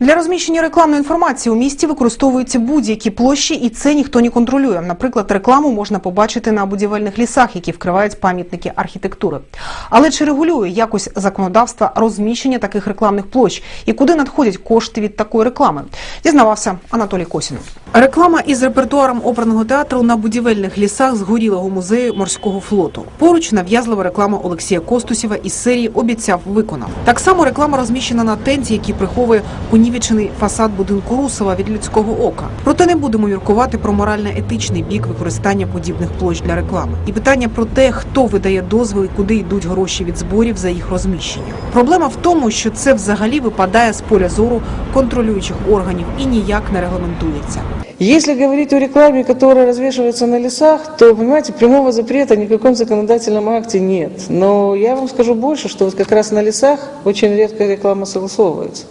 Для розміщення рекламної інформації у місті використовуються будь-які площі, і це ніхто не контролює. Наприклад, рекламу можна побачити на будівельних лісах, які вкривають пам'ятники архітектури. Але чи регулює якось законодавство розміщення таких рекламних площ і куди надходять кошти від такої реклами? Дізнавався Анатолій Косін. Реклама із репертуаром оперного театру на будівельних лісах згорілого музею морського флоту. Поруч нав'язлива реклама Олексія Костусєва із серії Обіцяв виконав. Так само реклама розміщена на тенті, який приховує понівечений фасад будинку Русова від людського ока. Проте не будемо міркувати про морально-етичний бік використання подібних площ для реклами. І питання про те, хто видає дозвіл і куди йдуть гроші від зборів за їх розміщення. Проблема в тому, що це взагалі випадає з поля зору контролюючих органів і ніяк не регламентується. Если говорить о рекламе, которая развешивается на лесах, то, понимаете, прямого запрета ни в каком законодательном акте нет. Но я вам скажу больше, что вот как раз на лесах очень редко реклама согласовывается.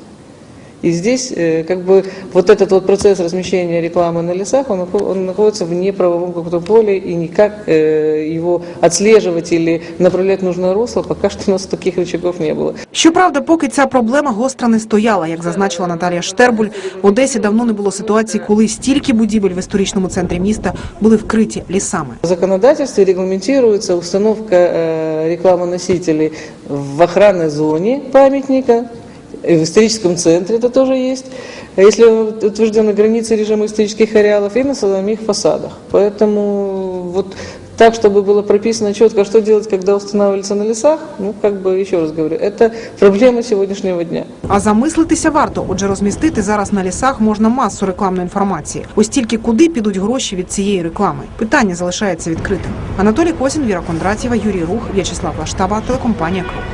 И здесь э, как бы вот этот вот процесс размещения рекламы на лесах, он, нахо- он находится в неправовом каком-то поле, и никак э, его отслеживать или направлять в нужное русло, пока что у нас таких рычагов не было. Щоправда, поки ця проблема гостра не стояла, як зазначила Наталія Штербуль, в Одесі давно не було ситуації, коли стільки будівель в історичному центрі міста були вкриті лісами. В законодательстве регламентируется установка э, рекламоносителей в охранной зоне памятника, и в историческом центре это тоже есть, А если утверждены границы режима исторических ареалов и на самих фасадах. Поэтому вот так, чтобы было прописано четко, что делать, когда устанавливается на лесах, ну, как бы, еще раз говорю, это проблема сегодняшнего дня. А замислитися варто, отже, розмістити зараз на лісах можна масу рекламної інформації. Ось тільки куди підуть гроші від цієї реклами. Питання залишається відкритим. Анатолій Косін, Віра Кондратєва, Юрій Рух, В'ячеслав Лаштаба, телекомпанія Круг.